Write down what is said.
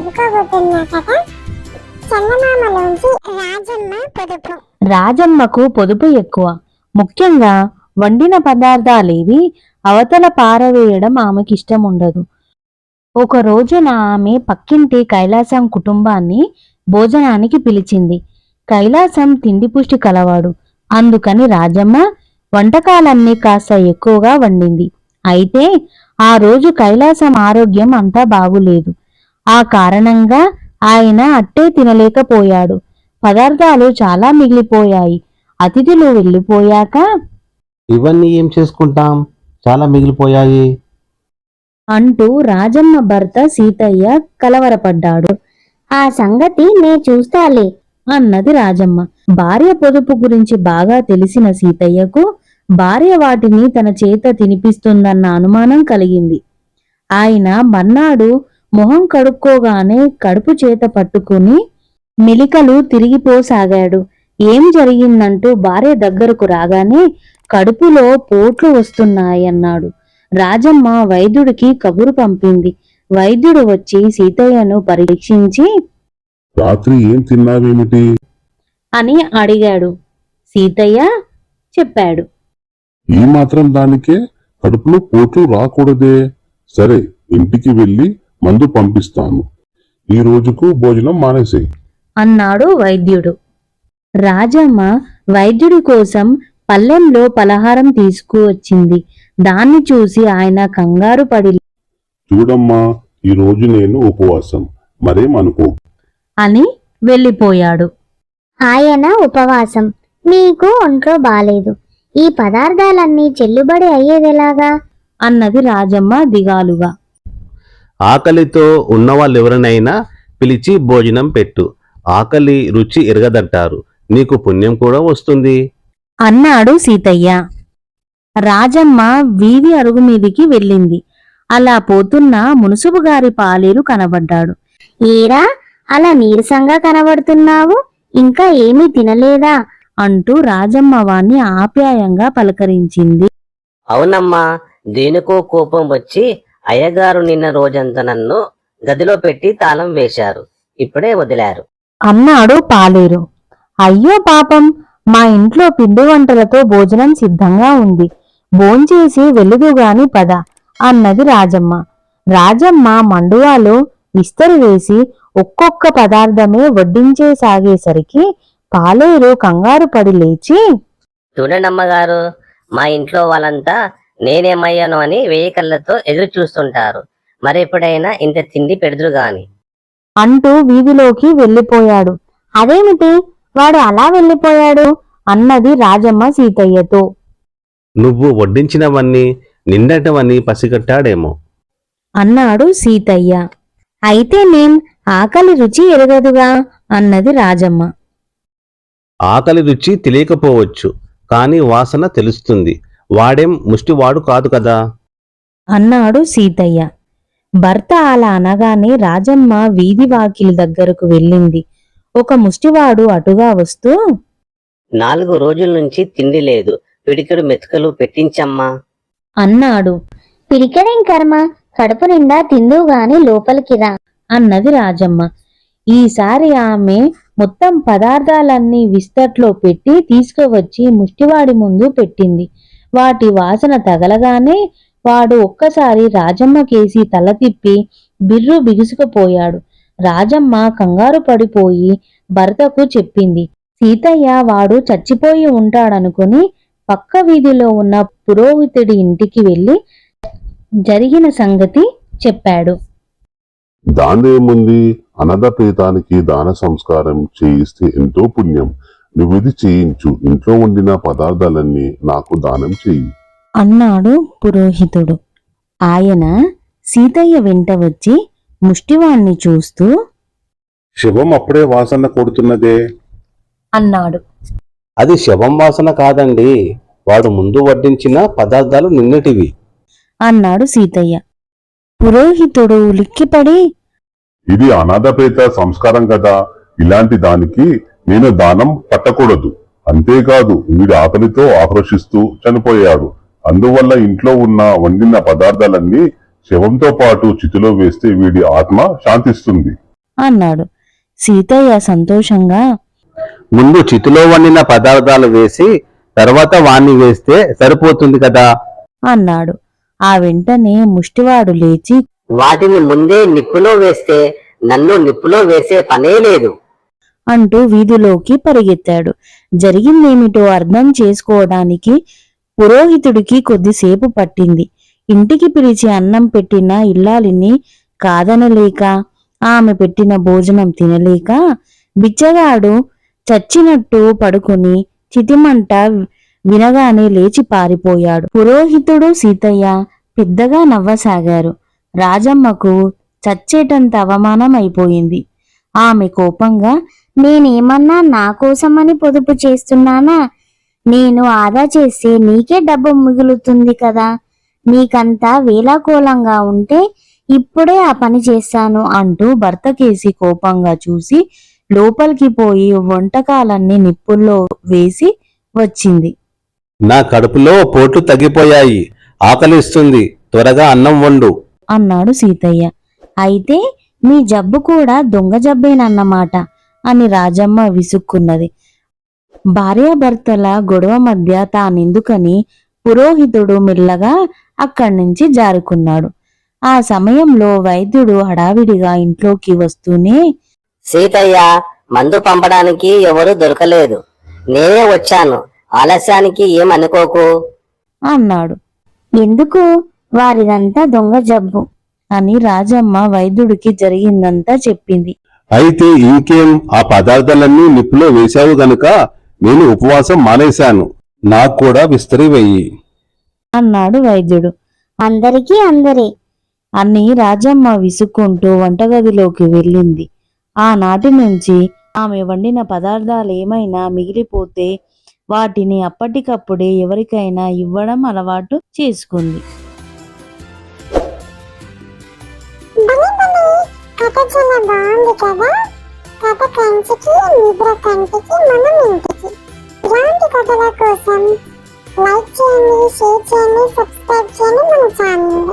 చెప్పుకోబోతున్నా కదా. చందమామలోంచి రాజమ్మ పొదుపు. రాజమ్మకు పొదుపు ఎక్కువ. ముఖ్యంగా వండిన పదార్థాలేవి అవతల పారవేయడం ఆమెకి ఇష్టం ఉండదు ఒక రోజున ఆమె పక్కింటి కైలాసం కుటుంబాన్ని భోజనానికి పిలిచింది. కైలాసం తిండి పుష్టి కలవాడు. అందుకని రాజమ్మ వంటకాలన్నీ కాస్త ఎక్కువగా వండింది. అయితే ఆ రోజు కైలాసం ఆరోగ్యం అంతా బాగులేదు. ఆ కారణంగా ఆయన అట్టే తినలేకపోయాడు. పదార్థాలు చాలా మిగిలిపోయాయి. అతిథులు వెళ్ళిపోయాక ఇవన్నీ ఏం చేసుకుంటాం? చాలా మిగిలిపోయాయి. అంటూ రాజమ్మ భర్త సీతయ్య కలవరపడ్డాడు. ఆ సంగతి నే చూస్తాలే అన్నది రాజమ్మ. భార్య పొదుపు గురించి బాగా తెలిసిన సీతయ్యకు భార్య వాటిని తన చేత తినిపిస్తుందన్న అనుమానం కలిగింది. ఆయన మర్నాడు మొహం కడుక్కోగానే కడుపు చేత పట్టుకుని మెలికలు తిరిగిపోసాగాడు. ఏం జరిగిందంటూ భార్య దగ్గరకు రాగానే కడుపులో పోట్లు వస్తున్నాయన్నాడు. రాజమ్మ వైద్యుడికి కబురు పంపింది. వైద్యుడు వచ్చి సీతయ్యను పరీక్షించి రాత్రి ఏం తిన్నావేమిటి? అని అడిగాడు. సీతయ్య చెప్పాడు. ఈ మాత్రం దానికే కడుపులో పోట్లు రాకూడదే. సరే ఇంటికి వెళ్ళి మందు పంపిస్తాను ఈ రోజుకు భోజనం మానేసేయి. అన్నాడు వైద్యుడు. రాజమ్మ వైద్యుడి కోసం పల్లెంలో పలహారం తీసుకువచ్చింది. దాన్ని చూసి ఆయన కంగారు పడి చూడమ్మా ఈ రోజు నేను ఉపవాసం. మరేం అనుకో. అని వెళ్ళిపోయాడు. ఆయన ఉపవాసం. మీకు ఒంట్లో బాలేదు. ఈ పదార్థాలన్నీ చెల్లుబడి అయ్యేదెలాగా? అన్నది రాజమ్మ దిగాలుగా. ఆకలితో ఉన్నవాళ్ళెవరినైనా పిలిచి భోజనం పెట్టు. ఆకలి రుచి ఎరగదంటారు. నీకు పుణ్యం కూడా వస్తుంది. అన్నాడు సీతయ్య. రాజమ్మ వీధి అరుగు మీదికి వెళ్ళింది. అలా పోతున్న మునుసుబు గారి పాలేరు కనబడ్డాడు. ఏరా అలా నీరసంగా కనబడుతున్నావు? ఇంకా ఏమీ తినలేదా? అంటూ రాజమ్మ వాణ్ణి ఆప్యాయంగా పలకరించింది. అవునమ్మా దేనికో కోపం వచ్చి అయ్యగారు నిన్న రోజంతా నన్ను గదిలో పెట్టి తాళం వేశారు. ఇప్పుడే వదిలారు. అన్నాడు పాలేరు. అయ్యో పాపం మా ఇంట్లో పిండి వంటలతో భోజనం సిద్ధంగా ఉంది. భోంచేసి వెలుగుగాని పద అన్నది రాజమ్మ. రాజమ్మ మండువాలో విస్తరి వేసి ఒక్కొక్క పదార్థమే వడ్డించేసాగేసరికి పాలేరు కంగారు పడి లేచి చూడండి అమ్మగారు మా ఇంట్లో వాళ్ళంతా నేనేమయ్యాను అని వేయి కళ్ళతో ఎదురు చూస్తుంటారు. మరెప్పుడైనా ఇంత తిండి పెడుదురు గాని. అంటూ వీధిలోకి వెళ్ళిపోయాడు. అదేమిటి? వాడు అలా వెళ్ళిపోయాడు? అన్నది రాజమ్మ సీతయ్యతో. నువ్వు వడ్డించినవన్నీ నిండటవని పసిగట్టాడేమో. అన్నాడు సీతయ్య. అయితే నేం ఆకలి రుచి ఎరగదుగా? అన్నది రాజమ్మ. ఆకలి రుచి తెలియకపోవచ్చు కానీ వాసన తెలుస్తుంది. వాడేం ముష్టివాడు కాదు కదా. అన్నాడు సీతయ్య. భర్త అలా అనగానే రాజమ్మ వీధి వాకిలి దగ్గరకు వెళ్ళింది. ఒక ముష్టివాడు అటుగా వస్తూ నాలుగు రోజుల నుంచి తిండి లేదు. పిడికెడు మెతుకలు పెట్టించమ్మా. అన్నాడు. పిరికెడేం కర్మ? కడుపు నిండా తిందువు గాని లోపలికి రా. అన్నది రాజమ్మ. ఈసారి ఆమె మొత్తం పదార్థాలన్నీ విస్తట్లో పెట్టి తీసుకువచ్చి ముష్టివాడి ముందు పెట్టింది. వాటి వాసన తగలగానే వాడు ఒక్కసారి రాజమ్మ కేసి తల తిప్పి బిర్రు బిగుసుకుపోయాడు. రాజమ్మ కంగారు పడిపోయి భర్తకు చెప్పింది. సీతయ్య వాడు చచ్చిపోయి ఉంటాడనుకుని పక్క వీధిలో ఉన్న పురోహితుడి ఇంటికి వెళ్ళి జరిగిన సంగతి చెప్పాడు. దాన్నేముంది? అనాథ ప్రేతానికి దాన సంస్కారం చేయిస్తే ఎంతో పుణ్యం. నువ్విది చేయించు. ఇంట్లో వండిన పదార్థాలన్నీ నాకు దానం చెయ్యి అన్నాడు పురోహితుడు. ఆయన సీతయ్య వెంట వచ్చి ముష్టివాణ్ణి చూస్తూ శవం అప్పుడే వాసన కొడుతున్నదే? అన్నాడు. అది శవం వాసన కాదండి. వాడు ముందు వడ్డించిన పదార్థాలు నిన్నటివి. అన్నాడు సీతయ్య. పురోహితుడు ఉలిక్కిపడి ఇది అనాథ ప్రేత సంస్కారం కదా. ఇలాంటి దానికి నేను దానం పట్టకూడదు. అంతేకాదు వీడి ఆకలితో ఆక్రోశిస్తూ చనిపోయాడు. అందువల్ల ఇంట్లో ఉన్న వండిన పదార్థాలన్నీ శవంతో పాటు చితిలో వేస్తే వీడి ఆత్మ శాంతిస్తుంది. అన్నాడు. సీతయ్య సంతోషంగా ముందు చితిలో వండిన పదార్థాలు వేసి తర్వాత వాణ్ణి వేస్తే సరిపోతుంది కదా? అన్నాడు. ఆ వెంటనే ముష్టివాడు లేచి వాటిని ముందే నిప్పులో వేస్తే నన్ను నిప్పులో వేసే పనే లేదు. అంటూ వీధిలోకి పరిగెత్తాడు. జరిగిందేమిటో అర్థం చేసుకోవడానికి పురోహితుడికి కొద్దిసేపు పట్టింది. ఇంటికి పిలిచి అన్నం పెట్టిన ఇల్లాలిని కాదనలేక ఆమె పెట్టిన భోజనం తినలేక బిచ్చగాడు చచ్చినట్టు పడుకుని చితిమంట వినగానే లేచి పారిపోయాడు. పురోహితుడు సీతయ్య పెద్దగా నవ్వసాగారు. రాజమ్మకు చచ్చేటంత అవమానం అయిపోయింది. ఆమె కోపంగా నేనేమన్నా నా కోసమని పొదుపు చేస్తున్నానా? నేను ఆదా చేస్తే నీకే డబ్బు మిగులుతుంది కదా. నీకంతా వేలాకోలంగా ఉంటే ఇప్పుడే ఆ పని చేస్తాను అంటూ భర్తకేసి కోపంగా చూసి లోపలికి పోయి వంటకాలన్నీ నిప్పుల్లో వేసి వచ్చింది. నా కడుపులో పోట్లు తగ్గిపోయాయి. ఆకలిస్తుంది. త్వరగా అన్నం వండు అన్నాడు సీతయ్య. అయితే మీ జబ్బు కూడా దొంగ జబ్బేనన్నమాట అని రాజమ్మ విసుక్కున్నది. భార్యాభర్తల గొడవ మధ్య తానెందుకని పురోహితుడు మెల్లగా అక్కడి నుంచి జారుకున్నాడు. ఆ సమయంలో వైద్యుడు హడావిడిగా ఇంట్లోకి వస్తూనే సీతయ్య మందు పంపడానికి ఎవరు దొరకలేదు. నేనే వచ్చాను. ఆలస్యానికి ఏమనుకోకు? అన్నాడు. ఎందుకు? వారిదంతా దొంగ జబ్బు. అని రాజమ్మ వైద్యుడికి జరిగిందంతా చెప్పింది. అయితే ఇంకేం? ఆ పదార్థాలన్నీ నిప్పులో వేశావు గనుక నేను ఉపవాసం మానేశాను. నాకు కూడా విస్తరి వెయ్యి. అన్నాడు వైద్యుడు. అందరికీ అందరే అని రాజమ్మ విసుక్కుంటూ వంటగదిలోకి వెళ్ళింది. ఆనాటి నుంచి ఆమె వండిన పదార్థాలు ఏమైనా మిగిలిపోతే వాటిని అప్పటికప్పుడే ఎవరికైనా ఇవ్వడం అలవాటు చేసుకుంది. కథ చాలా బాగుంది కదా? కథ కంచికి నిద్ర కంటికి మనం ఇంటికి. ఇలాంటి కథల కోసం లైక్ చేయండి షేర్ చేయండి సబ్స్క్రైబ్ చేయండి మన ఛానల్